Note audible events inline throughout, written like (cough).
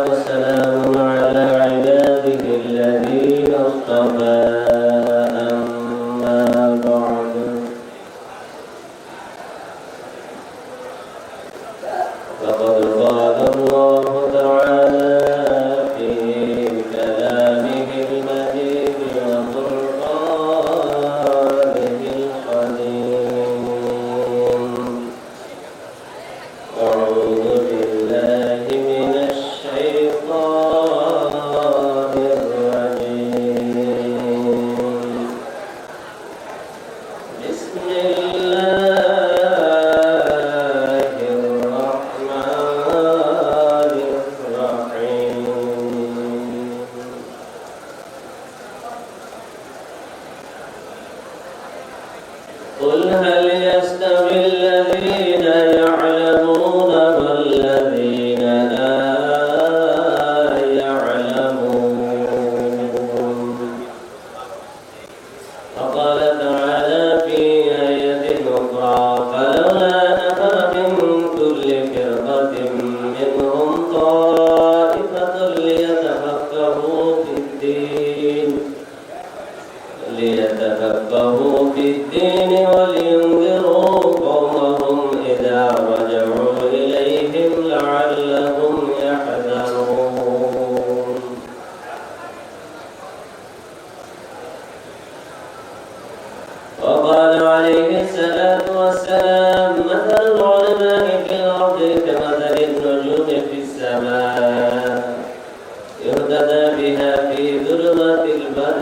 والسلام Yeah. وقال عليه الصلاة والسلام مثل العلماء في الأرض كمثل النجوم في السماء يهتدى بها في ظلمات البر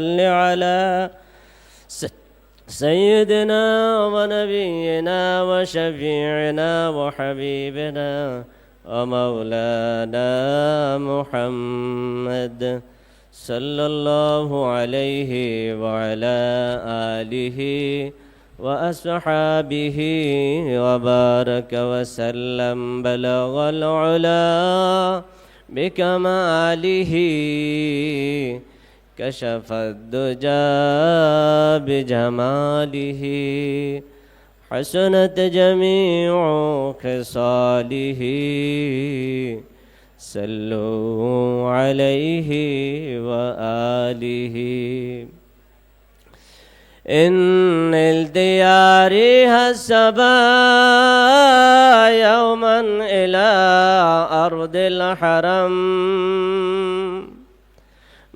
صل على سيدنا ونبينا وشفيعنا وحبيبنا ومولانا محمد صلى الله عليه وعلى آله وأصحابه وبارك وسلم. بلغ العلا بكماله. كشف الدجى بجماله حسنت جميع خصاله. صلوا عليه وآله. إن الديار السبا يوما إلى أرض الحرم.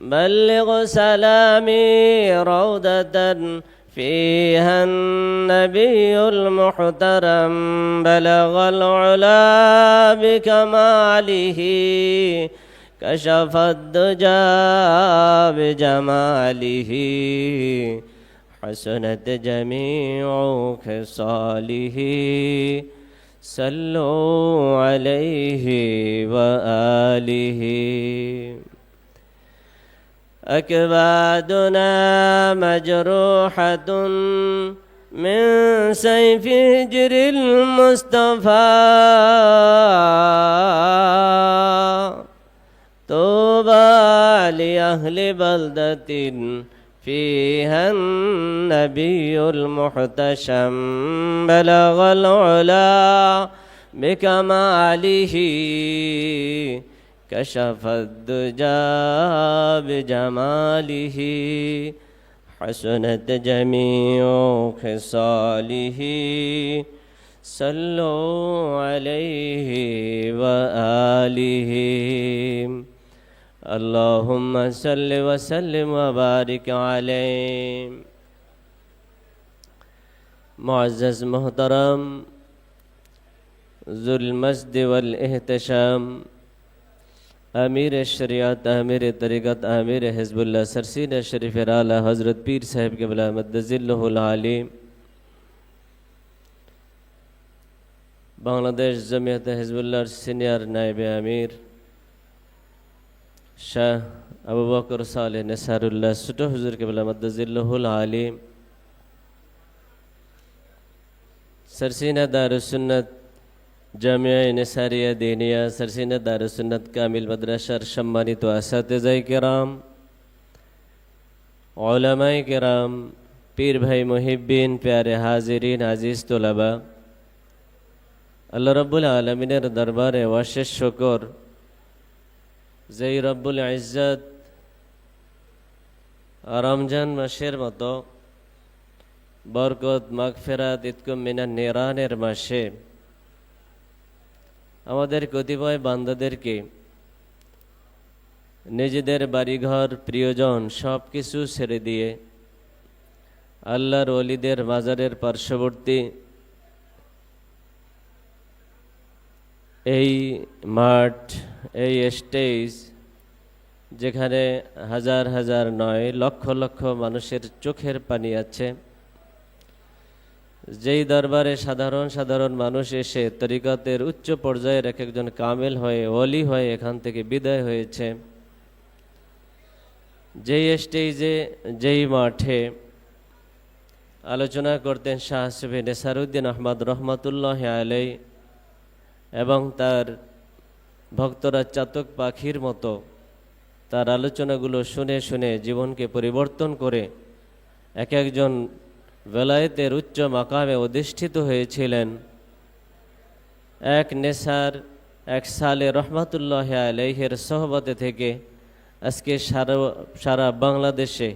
بلغ سلامي روضة فيها النبي المحترم بلغ العلا بكماله كشف الدجى بجماله. حسنت جميع خصاله. صلوا عليه وآله. أكبادنا مجروحة من سيف هجر المصطفى. طوبى لأهل بلدة فيها النبي المحتشم. بلغ العلا بكماله. كشف الدجى بجماله، حسنت جميع خصاله. صلوا عليه وآله. اللهم صل وسلم وبارك عليه. معزز محترم، ذو المجد والاهتشام امیر شریعت، امیر طریقت، امیر حزب اللہ، سرسین شریف رالا حضرت پیر صاحب کے بلامت العالی بنگلہ دیش جمعیت حزب اللہ، سینئر نائب امیر شاہ ابو بکر صالح نثار اللہ سٹو حضور کے بلامت العالی سرسین دار سنت Jamia নেসারিয়া দিনিয়া Sarsina দারুসুন্নত Kamil মাদ্রাসার সম্মানিত আসাতেজাই কেরাম ওলামাই কেরাম পীর ভাই মহিবিন প্যারে হাজিরিন আজিজ তোলাবা আল্লাহ রব্বুল আলমিনের দরবারে ওয়াশেষ শকর যেই রব্বুল ইজ্জত রমজান মাসের মতো বরকত মাগফেরাত ইতকুম মিনা নিরানের মাসে আমাদের কতিপয় বান্দাদেরকে, নিজেদের বাড়িঘর, প্রিয়জন সব কিছু ছেড়ে দিয়ে আল্লাহর অলিদের মাজারের পার্শ্ববর্তী এই মাঠ, এই স্টেজ, যেখানে হাজার হাজার নয়, লক্ষ লক্ষ মানুষের চোখের পানি আছে। যেই দরবারে সাধারণ সাধারণ মানুষ এসে তরিকতের উচ্চ পর্যায়ের এক একজন কামেল হয়ে অলি হয়ে এখান থেকে বিদায় হয়েছে। যেই স্টেজে, যেই মাঠে আলোচনা করতেন শাহ সুফি নেসারুদ্দিন আহমদ রহমতুল্লাহ আলাই এবং তার ভক্তরা চাতক পাখির মতো তার আলোচনাগুলো শুনে শুনে জীবনকে পরিবর্তন করে এক একজন বেলায়েতের উচ্চ মাকামে অধিষ্ঠিত হয়েছিলেন এক নেশার এক সালে রহমাতুল্লাহ আলহের সহবতে থেকে আজকে সারা সারা বাংলাদেশে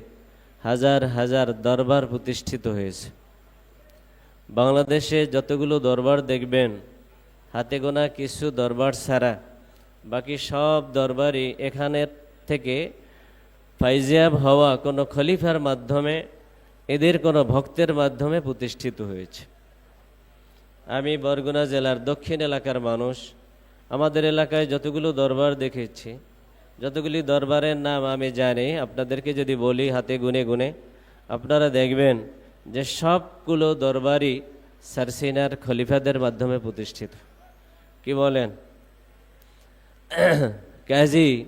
হাজার হাজার দরবার প্রতিষ্ঠিত হয়েছে বাংলাদেশে যতগুলো দরবার দেখবেন হাতে গোনা কিছু দরবার ছাড়া বাকি সব দরবারই এখানের থেকে ফাইজিয়াব হওয়া কোনো খলিফার মাধ্যমে এদের কোনো ভক্তের মাধ্যমে প্রতিষ্ঠিত হয়েছে। আমি বরগুনা জেলার দক্ষিণ এলাকার মানুষ। আমাদের এলাকায় যতগুলো দরবার দেখেছি, যতগুলি দরবারের নাম আমি জানি, আপনাদেরকে যদি বলি হাতে গুনে গুনে, আপনারা দেখবেন যে সবগুলো দরবারই সারসিনার খলিফাদের মাধ্যমে প্রতিষ্ঠিত। কি বলেন? (clears throat) কাজী,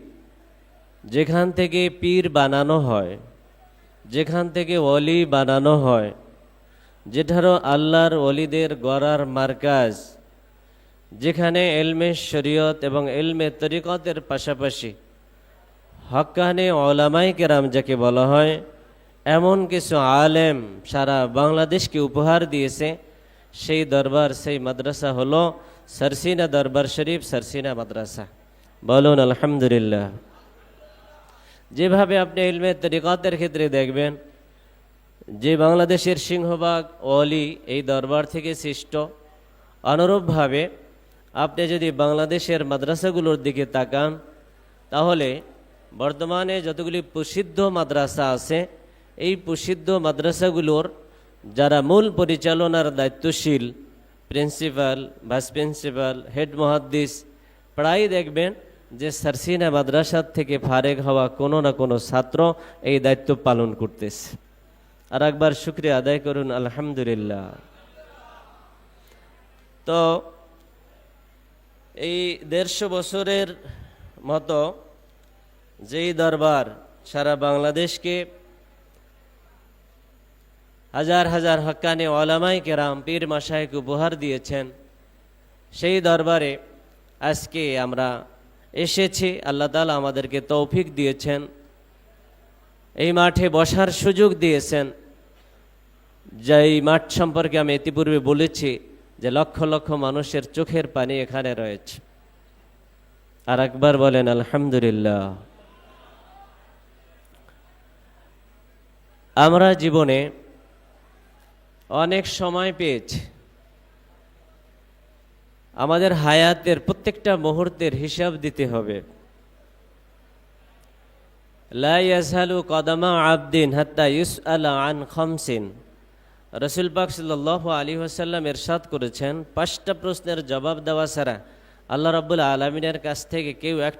যেখান থেকে পীর বানানো হয় যেখান থেকে অলি বানানো হয় যেটারও আল্লাহর অলিদের গড়ার মার্কাজ, যেখানে এলমে শরীয়ত এবং এলমে তরিকতের পাশাপাশি হকানে ওলামাই কেরাম যাকে বলা হয়, এমন কিছু আলেম সারা বাংলাদেশকে উপহার দিয়েছে। সেই দরবার, সেই মাদ্রাসা হলো সরসিনা দরবার শরীফ, সরসিনা মাদ্রাসা। বলুন, আলহামদুলিল্লাহ। যেভাবে আপনি ইলমে তরিকাতের ক্ষেত্রে দেখবেন, যে বাংলাদেশের সিংহবাগ অলি এই দরবার থেকে সৃষ্ট। অনুরূপভাবে আপনি যদি বাংলাদেশের মাদ্রাসাগুলোর দিকে তাকান, তাহলে বর্তমানে যতগুলি প্রসিদ্ধ মাদ্রাসা আছে, এই প্রসিদ্ধ মাদ্রাসাগুলোর যারা মূল পরিচালনার দায়িত্বশীল, প্রিন্সিপাল, ভাইস প্রিন্সিপাল, হেড মহাদ্দিস প্রায় দেখবেন যে সারসিনা মাদ্রাসার থেকে ফারেক হওয়া কোনো না কোনো ছাত্র এই দায়িত্ব পালন করতেছে। আর একবার শুক্রিয়া আদায় করুন, আলহামদুলিল্লাহ। তো এই দেড়শো বছরের মতো যেই দরবার সারা বাংলাদেশকে হাজার হাজার হক্কানে ওলামাই কেরাম, পীর মাসাইক উপহার দিয়েছেন, সেই দরবারে আজকে আমরা এসেছি। আল্লাহ তালা আমাদেরকে তৌফিক দিয়েছেন। এই মাঠে বসার সুযোগ দিয়েছেন। যে এই মাঠ সম্পর্কে আমি ইতিপূর্বে বলেছি যে লক্ষ লক্ষ মানুষের চোখের পানি এখানে রয়েছে। আর একবার বলেন, আলহামদুলিল্লাহ। আমরা জীবনে অনেক সময় পেয়েছি। আমাদের হায়াতের প্রত্যেকটা মুহূর্তের হিসাব দিতে হবে। লা ইয়াসহালু কদমা আবদিন হাত্তা ইউসআলা আন খামসিন। রসুল পাক সাল্লাহ আলী আসাল্লাম এরশাদ করেছেন, পাঁচটা প্রশ্নের জবাব দেওয়া ছাড়া আল্লাহ রাব্বুল আলমিনের কাছ থেকে কেউ এক